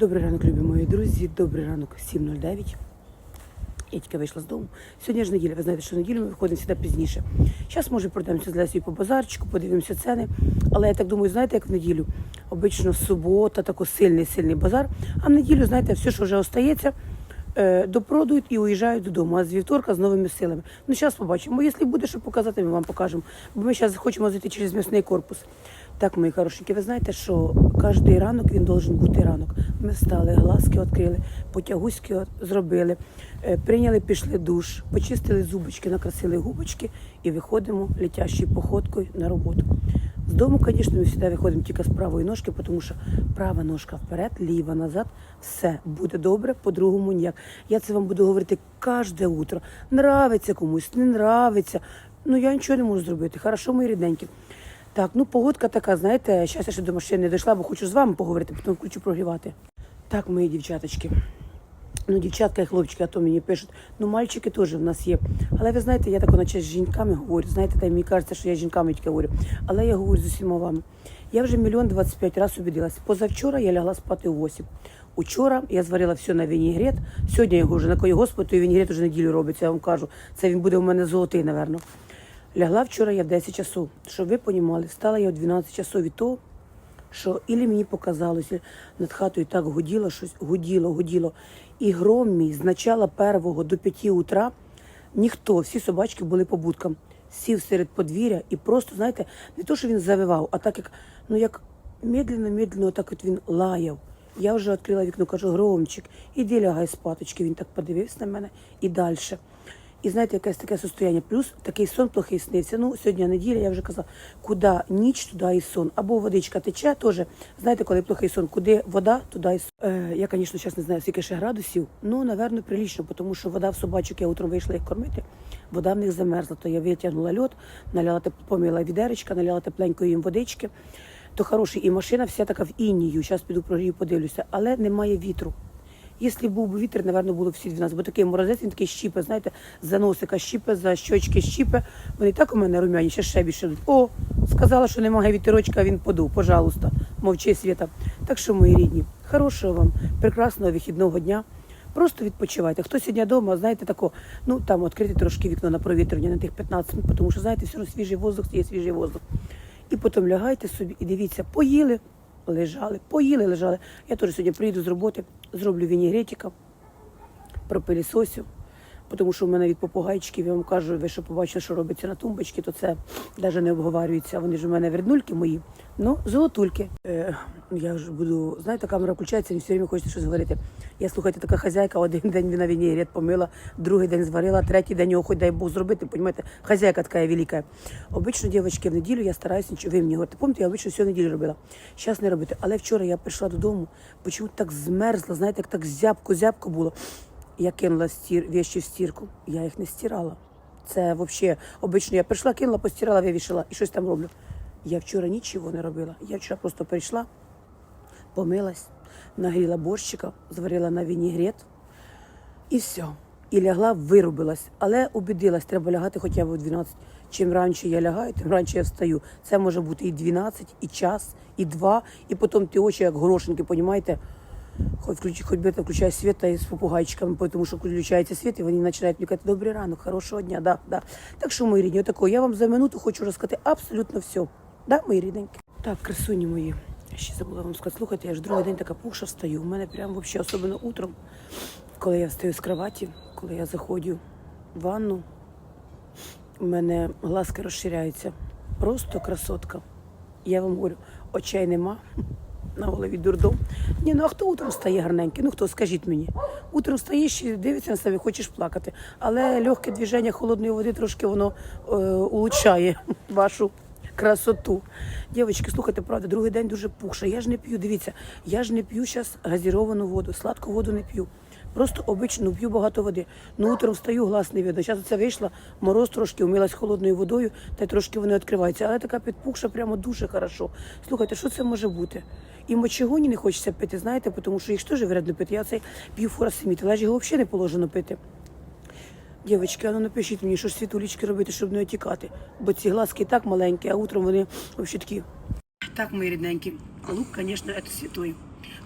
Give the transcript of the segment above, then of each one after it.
Добрий ранок, любі мої друзі. Добрий ранок 7.09. Я тільки вийшла з дому. Сьогодні ж неділя. Ви знаєте, що неділю ми виходимо сюди пізніше. Зараз, може, пройдемося з Лесією по базарчику, подивимося ціни. Але я так думаю, знаєте, як в неділю? Обично субота, такий сильний, сильний базар. А в неділю, знаєте, все, що вже остається, е, допродують і уїжджають додому. А з вівторка з новими силами. Ну, зараз побачимо. Якщо буде що показати, ми вам покажемо. Бо ми зараз хочемо зайти через м'ясний корпус. Так, мої хорошенькі, ви знаєте, що кожен ранок він должен бути ранок. Ми встали, глазки відкрили, потягуськи зробили, е, прийняли, пішли душ, почистили зубочки, накрасили губочки і виходимо летящою походкою на роботу. З дому, звісно, ми завжди виходимо тільки з правої ножки, тому що права ножка вперед, ліва назад, все буде добре, по-другому ніяк. Я це вам буду говорити кожне утро. Нравиться комусь, не нравиться. Ну я нічого не можу зробити. Хорошо, мої рідненькі. Так, ну погодка така, знаєте, зараз я ще до машини не дійшла, бо хочу з вами поговорити, потім включу прогрівати. Так, мої дівчаточки. Ну, дівчатка і хлопчики, а то мені пишуть, ну мальчики теж в нас є. Але ви знаєте, я так наче з жінками говорю. Знаєте, та мені кажеться, що я з жінками тільки говорю. Але я говорю з усіма вами. Я вже мільйон 25 разів убедилась. Позавчора я лягла спати у 8. Учора я зварила все на вінігрет. Сьогодні я його вже на кої господи, і вінігрет вже неділю робиться, я вам кажу. Це він буде у мене золотий, напевно. Лягла вчора я в 10 часов. Щоб ви понімали, встала я в 12 часов від того, що ілі мені показалося, над хатою так гуділо, щось гуділо, гуділо. І гром мій з начала первого до п'яти утра ніхто, всі собачки були по будкам. Сів серед подвір'я і просто, знаєте, не то, що він завивав, а так як, ну як медленно, медленно, так от він лаяв. Я вже відкрила вікно, кажу, громчик, іди лягай спаточки. Він так подивився на мене і далі. І знаєте, якесь таке состояння. Плюс такий сон плохий снився. Ну, сьогодні неділя, я вже казала, куди ніч, туди і сон. Або водичка тече теж. Знаєте, коли плохий сон, куди вода, туди і сон. Е, я, звісно, зараз не знаю, скільки ще градусів. Ну, напевно, прилічно, тому що вода в собачок, я утром вийшла їх кормити, вода в них замерзла. То я витягнула льод, наляла помила відеречка, наляла тепленької їм водички. То хороший, і машина вся така в інію. Зараз піду прогрію, подивлюся, але немає вітру. Якщо був би вітер, напевно, було всі 12, бо такий морозець, він такий щіпе, знаєте, за носика щіпе, за щочки щіпе. Вони так у мене румяні, ще ще більше. О, сказала, що немає вітерочка, він подув, пожалуйста, мовчи світа. Так що, мої рідні, хорошого вам, прекрасного вихідного дня. Просто відпочивайте. Хто сьогодні вдома, знаєте, тако, ну там відкрити трошки вікно на провітрення на тих 15 минут, тому що, знаєте, все одно свіжий воздух, є свіжий воздух. І потім лягайте собі і дивіться, поїли, лежали, поїли, лежали. Я теж сьогодні приїду з роботи, зроблю вінігретика, пропилісосю. Тому що в мене від попугайчиків, я вам кажу, ви що побачили, що робиться на тумбочці, то це навіть не обговорюється. Вони ж у мене вернульки мої, ну, золотульки. Е, я ж буду, знаєте, камера включається, і все время хочеться щось говорити. Я слухайте, така хазяйка, один день на вінігрет помила, другий день зварила, третій день його хоч дай Бог зробити, понімаєте, хазяйка така велика. Обично, дівчатки, в неділю я стараюся нічого. Ви мені говорите, пам'ятаєте, я обично всю неділю робила. Зараз не робити. Але вчора я прийшла додому, почему так змерзла, знаєте, як так зябко-зябко було. Я кинула стір, вещі в стірку, я їх не стирала. Це взагалі обично я прийшла, кинула, постирала, вивішила і щось там роблю. Я вчора нічого не робила. Я вчора просто прийшла, помилась, нагріла борщика, зварила на вінігрет і все. І лягла, вирубилась. Але убедилась, треба лягати хоча б о 12. Чим раніше я лягаю, тим раніше я встаю. Це може бути і 12, і час, і два, і потім ті очі, як горошинки, понімаєте? Хоч, включ, хоч би ти включає світ та з попугайчиками, тому що включається світ, і вони починають мені казати, добрий ранок, хорошого дня, да, да. Так що, мої рідні, отако, я вам за минуту хочу розказати абсолютно все. Да, мої рідненькі? Так, красуні мої. Ще забула вам сказати, слухайте, я ж другий день така пуша встаю. У мене прям взагалі, особливо утром, коли я встаю з кроваті, коли я заходжу в ванну, у мене глазки розширяються. Просто красотка. Я вам говорю, очей нема. На голові дурдом. Ні, ну а хто утром стає гарненький? Ну хто, скажіть мені. Утром стоїш і дивиться на себе, хочеш плакати. Але легке движення холодної води трошки воно е, улучшає вашу красоту. Дівчатки, слухайте, правда, другий день дуже пухше. Я ж не п'ю, дивіться, я ж не п'ю зараз газіровану воду, сладку воду не п'ю. Просто обично п'ю багато води. Ну утром встаю, глаз не видно. Зараз це вийшла, мороз трошки, умилась холодною водою, та й трошки вони відкриваються. Але така підпухша прямо дуже хорошо. Слухайте, що це може бути? І мочегоні не хочеться пити, знаєте, тому що їх теж вредно пити. Я цей п'ю фурасиміт, але ж його взагалі не положено пити. Дівчатки, а ну напишіть мені, що ж світулічки робити, щоб не отікати. Бо ці глазки і так маленькі, а утром вони взагалі такі. Так, мої рідненькі, лук, звісно, це святой.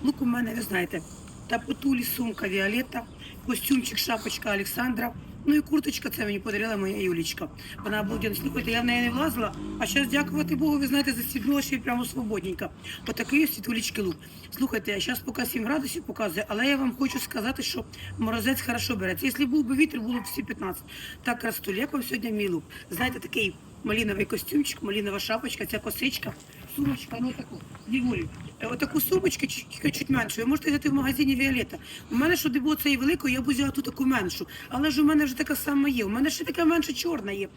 Лук у мене, ви знаєте, та потулі сумка Віолетта, костюмчик, шапочка Олександра. Ну і курточка це мені подарила моя Юлічка. Вона обалденно. Слухайте, я в неї не влазила, а зараз, дякувати Богу, ви знаєте, застібнула ще й прямо свободненько. Отакий ось світулічки лук. Слухайте, я зараз поки 7 градусів показую, але я вам хочу сказати, що морозець хорошо береться. Якщо був би вітер, було б всі 15. Так, красотуль, вам сьогодні мій лук? Знаєте, такий маліновий костюмчик, малінова шапочка, ця косичка, сумочка, ну таку, діволі. Е, Отаку сумочку чуть, чуть меншу. Ви можете взяти в магазині Віолета. У мене що не було цієї великої, я б взяла ту таку меншу. Але ж у мене вже така сама є. У мене ще така менша чорна є.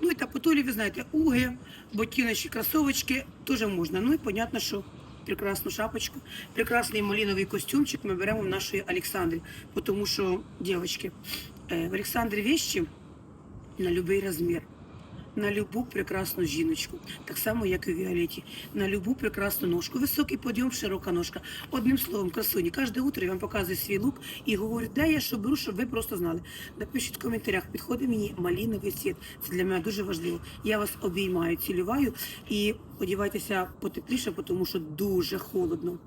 Ну і та потолі, ви знаєте, уги, ботиночки, кросовочки теж можна. Ну і понятно, що прекрасну шапочку, прекрасний малиновий костюмчик ми беремо в нашої Олександрі. Тому що, дівчатки, е, в Олександрі вещі на будь-який розмір. На любу прекрасну жіночку, так само, як і в Віолеті, на любу прекрасну ножку. Високий подйом, широка ножка. Одним словом, красуні. Кожне утро я вам показую свій лук і говорю, де я що беру, щоб ви просто знали. Напишіть в коментарях, підходить мені маліновий цвіт. Це для мене дуже важливо. Я вас обіймаю, цілюваю і одівайтеся потепліше, тому що дуже холодно.